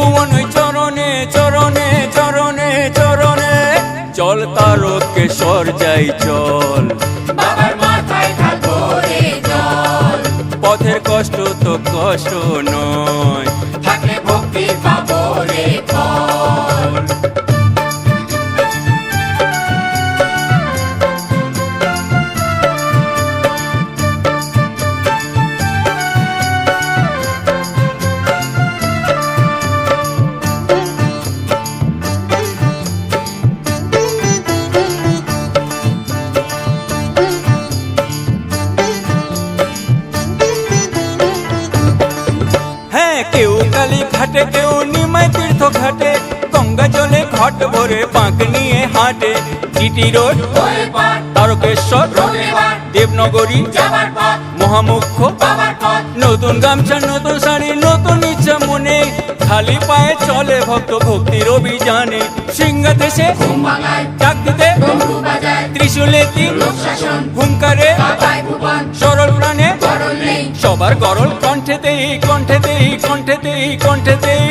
ওই চরণে চরণে চরণে চরণে। চল তারকে সর যাই চল। পথের কষ্ট তো কষ্ট কেউ কালী ঘাটে, কেউ নিমাই তীর্থ ঘাটে। গঙ্গা জলে ঘট ভরে পাঁক নিয়ে হাঁটে। জিটি রোড, তারকেশ্বর, দেবনগরী মহামুখ্য নতুন গামছা, নতুন শাড়ি, নতুন ইচ্ছা মনে। খালি পায়ে চলে ভক্ত ভক্তির অভিযানে। সিংহা দেশে ঘুম ত্রিশূলেতি হুঙ্কারে সরল প্রাণে সবার গরল কণ্ঠেতেই কণ্ঠেতেই কণ্ঠেতেই কণ্ঠেতেই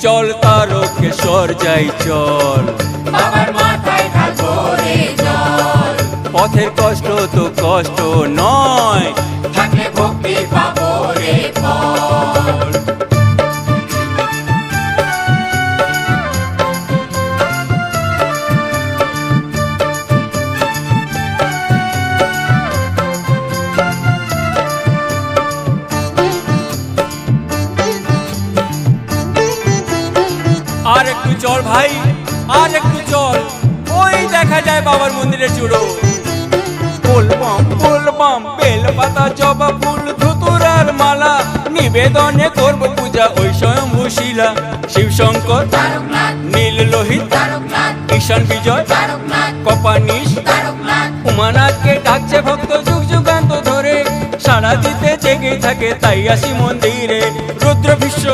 চল তারকে সর যাই চল। পথের কষ্ট তো কষ্ট নয়। থাকলে ভক্তি পাবো রে একটু চল ভাই, আর একটু চল। ওই দেখা যায় বাবার মন্দিরের চূড়ো বলবাম বলবাম বেল পাতা, জবা ফুল, ধুতুরার মালা, নিবেদনে করব পূজা ওই স্বয়ম্ভু শিলা শিবশঙ্কর তারকনাথ নীল লোহিত, ঈশান বিজয় কপানিশ উমানাথকে ডাকছে ভক্ত সারা দিতে জেগে থাকে, তাই আসি মন্দিরে। রুদ্র বিশ্ব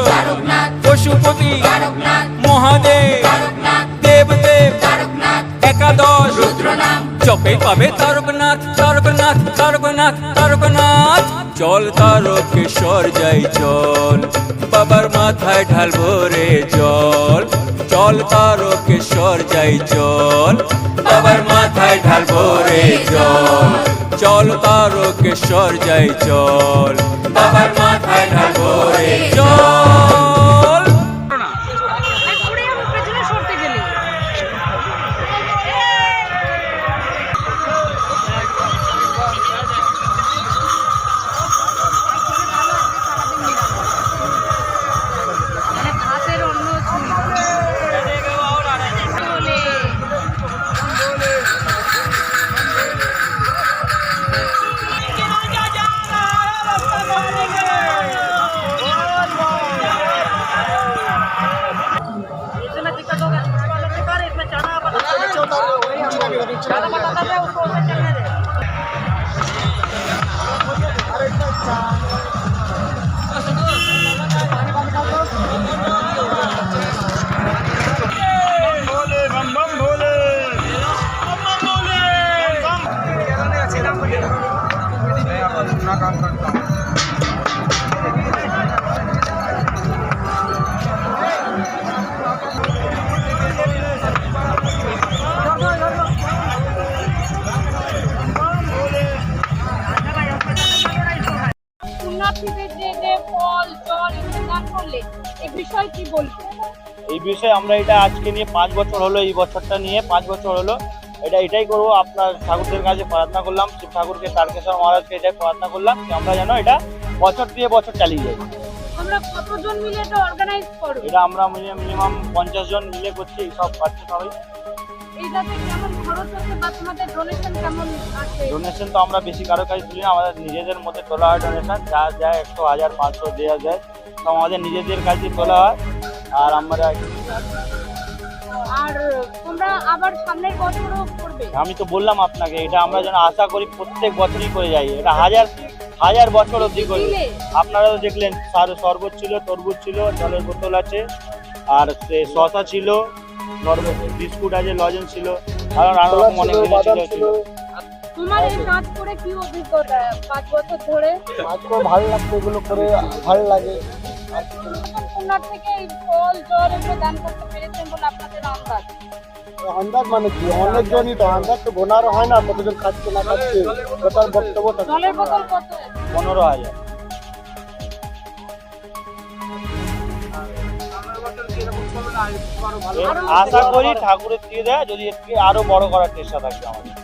পশুপতি, মহাদেব, দেবদেব, একাদশ। চপে পাবে তারকনাথ তারকনাথ তারকনাথ তারকনাথ। চল তারকেশ্বর যাই, চল। বাবার মাথায় ঢাল ভরে জল। চল তারকেশ্বর যাই, চল। বাবার মাথায় ঢাল ভরে জল। চল তারকেশ্বর যাই চল। বাবার মাথায় বলব? এই বিষয়ে আমরা এটা আজকে নিয়ে পাঁচ বছর হলো এই বছরটা নিয়ে পাঁচ বছর হলো। এটা এটাই করব আপনার ঠাকুরদের কাছে প্রার্থনা করলাম শিব ঠাকুরকে তারকেশ্বর মহারাজকে এটাই প্রার্থনা করলাম যে আমরা যেন এটা বছর দিয়ে বছর চালিয়ে যাই। এখন কতজন মিলে এটা অর্গানাইজ করো? এটা আমরা মিনিমাম পঞ্চাশ জন মিলে করছি সব পাচ্ছে সবাই। এইটাতে কেমন খরচ হচ্ছে বা তোমাদের ডোনেশন কেমন আছে? ডোনেশন তো আমরা বেশি কারও কাছে তুলি না আমাদের নিজেদের মধ্যে তোলা হয় ডোনেশন যা যায় একশো হাজার পাঁচশো দেওয়া যায় তো আমাদের নিজেদের কাছে তোলা হয়। আর আমরা আর তোমরা আবার সামনের বছরও করবে? আমি তো বললাম আপনাকে এটা আমরা যেন আশা করি প্রত্যেক বছরই করে যাই। এটা হাজার হাজার বছর অবধি করি আপনারা তো দেখলেন সার- শরবত ছিল তরমুজ ছিল জলের বোতল আছে আর সে শসা ছিল নরম- বিস্কুট আছে লজেন ছিল আর নানা রকম অনেক কিছু ছিল ছিল। তোমার এই নাচ করে কি অভিজ্ঞতা? পাঁচ বছর ধরে? আজকে ভালো লাগছে এগুলো করে ভালো লাগে। পুনার থেকে ফল জল এগুলো দান করতে পেরেছেন বলে আপনাদের আন্দাজ আন্দাজ মানে কি অনেকজনই তো আন্দাজ তো হয় না কতজন খাচ্ছে না খাচ্ছে তার বক্তব্য থাকে। জলের বোতল কত পনেরো হাজার আশা করি ঠাকুরের দিয়ে দেয় যদি একটু থেকে আরও বড় করার চেষ্টা থাকবে আমাদের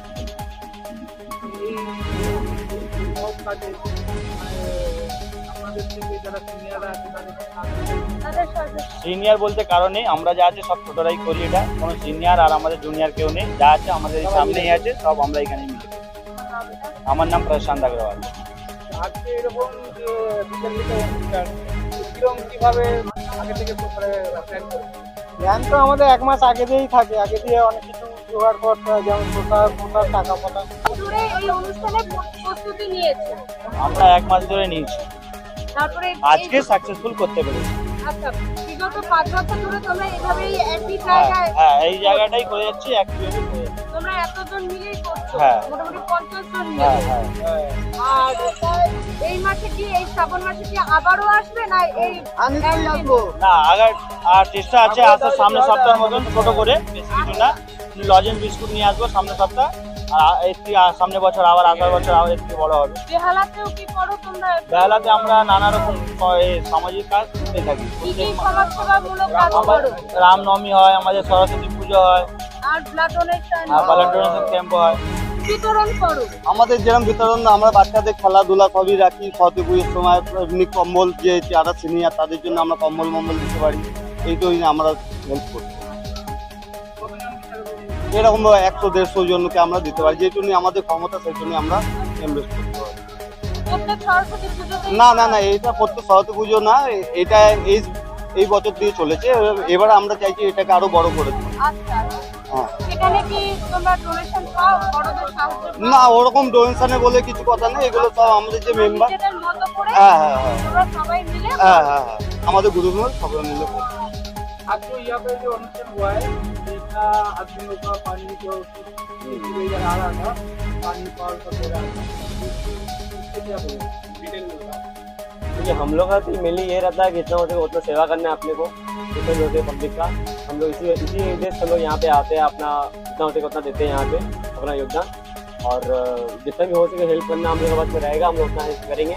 সিনিয়র বলতে কারণে আমরা যা আছে সব ছোটরাই করি এটা। কোনো সিনিয়র আর আমাদের জুনিয়র কেউ নেই যা আছে আমাদের সামনেই আছে সব আমরা এখানে মিলে আমার নাম প্রশান্ত আগরওয়াল। আজকে এরকম কীভাবে আগে থেকে প্ল্যান তো আমাদের এক মাস আগে দিয়েই থাকে আগে দিয়ে অনেক কিছু জোগাড় করতে হয় যেমন পোশাক পোশাক টাকা পয়সা দূরে এই অনুষ্ঠানে প্রস্তুতি নিয়েছে। আমরা এক মাস ধরে নিয়েছি। তারপরে আজকে সাকসেসফুল করতে পেরেছি। আচ্ছা বিগত পাঁচ বছর ধরে তোমরা এভাবেই একই হ্যাঁ জায়গায় হ্যাঁ এই জায়গাটাই করে যাচ্ছি একইভাবে করে তোমরা এতজন মিলেই করছ হ্যাঁ। মোটামুটি পঞ্চাশ জন হ্যাঁ মিলে। হ্যাঁ আর এই মাসে কি এই শ্রাবণ মাসে কি আবারও আসবে না এই আমি? আসব না আগার আর চেষ্টা আছে আসতে সামনে সপ্তাহের মতন ছোট করে বেশি কিছু না। লজেন্স বিস্কুট নিয়ে আসব সামনে সপ্তাহ। আর এর থেকে সামনে বছর আবার আগার বছর আবার এর থেকে বড় হবে। বেহালাতেও কি করো তোমরা? বেহালাতে আমরা নানা রকম সামাজিক কাজ করতে থাকি। রামনবমী হয় আমাদের সরস্বতী পুজো হয় আর blood donation blood donation camp হয়। বিতরণ করো। আমাদের যেরকম বিতরণ আমরা বাচ্চাদের খেলাধুলা সবই রাখি সরস্বতী পুজোর সময় এমনি কম্বল যে যারা সিনিয়র তাদের জন্য আমরা কম্বল মম্বল দিতে পারি। এইটাই আমরা হেল্প করি এরকম একশো দেড়শো জনকে আমরা দিতে পারি যে জন্য আমাদের ক্ষমতা সেই জন্য আমরা করতে পারি না না না এটা প্রত্যেক সরস্বতী পুজো না এটা এই এই বছর দিয়ে চলেছে এবার আমরা চাইছি এটাকে আরও বড় করে। আচ্ছা হ্যাঁ? না ওরকম ডোনেশনে বলে কিছু কথা নেই এগুলো সব আমাদের যে মেম্বার হ্যাঁ হ্যাঁ হ্যাঁ তোমরা সবাই মিলে হ্যাঁ হ্যাঁ হ্যাঁ আমাদের গ্রুপ সবাই মিলে। आज जो यहाँ पे जो अनुष्ठान हुआ है आदमियों का पानी जो आ रहा था पानी पाल का हम लोग का तो मेनली ये रहता है कि जितना हो सके उतना सेवा करना है अपने को, जितने भी होते पब्लिक का। हम लोग इसी इसी उद्देश्य से लोग यहाँ पे आते हैं, अपना जितना हो सके उतना देते हैं यहाँ पे, अपना योगदान। और जितना भी हो सके हेल्प करना हम लोग के में रहेगा, हम लोग उतना हेल्प करेंगे।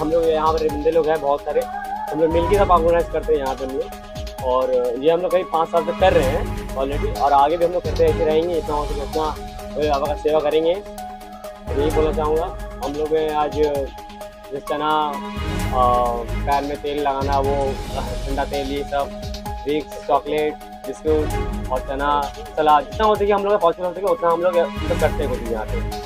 हम लोग यहाँ पर बंदे लोग हैं बहुत सारे। हम लोग मिल मिलकर सब ऑर्गेनाइज करते हैं यहाँ पे हम लोग। और ये हम लोग करीब पाँच साल से कर रहे हैं ऑलरेडी और आगे भी हम लोग करते ऐसे रहेंगे इतना हो सके उतना का सेवा करेंगे। यही बोलना चाहूँगा हम लोग आज जिस अ, पैर में तेल लगाना वो ठंडा तेल ये सब विक्स चॉकलेट बिस्कुट और चना सलाद जितना हो सके हम लोग पॉसिबल हो सके उतना हम लोग करते हैं कुछ यहाँ पे।